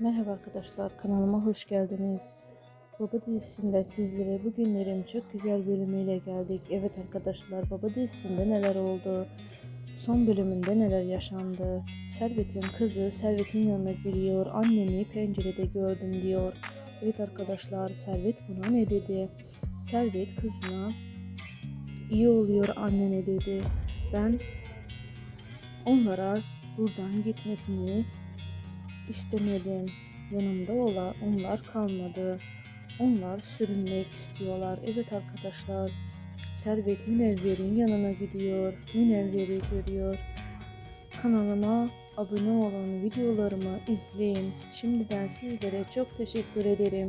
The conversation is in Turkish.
Merhaba arkadaşlar kanalıma hoş geldiniz. Baba dizisinden sizlere bugünlerin çok güzel bölümüyle geldik. Evet arkadaşlar Baba dizisinde neler oldu? Son bölümünde neler yaşandı? Servet'in kızı Servet'in yanına geliyor. Anneni pencerede gördüm diyor. Evet arkadaşlar Servet buna ne dedi? Servet kızına iyi oluyor annene dedi. Ben onlara buradan gitmesini istemedim. Yanımda ola onlar kalmadı. Onlar sürünmek istiyorlar. Evet arkadaşlar. Servet Münevver'in yanına gidiyor. Münevver'i görüyor. Kanalıma abone olun, videolarımı izleyin. Şimdiden sizlere çok teşekkür ederim.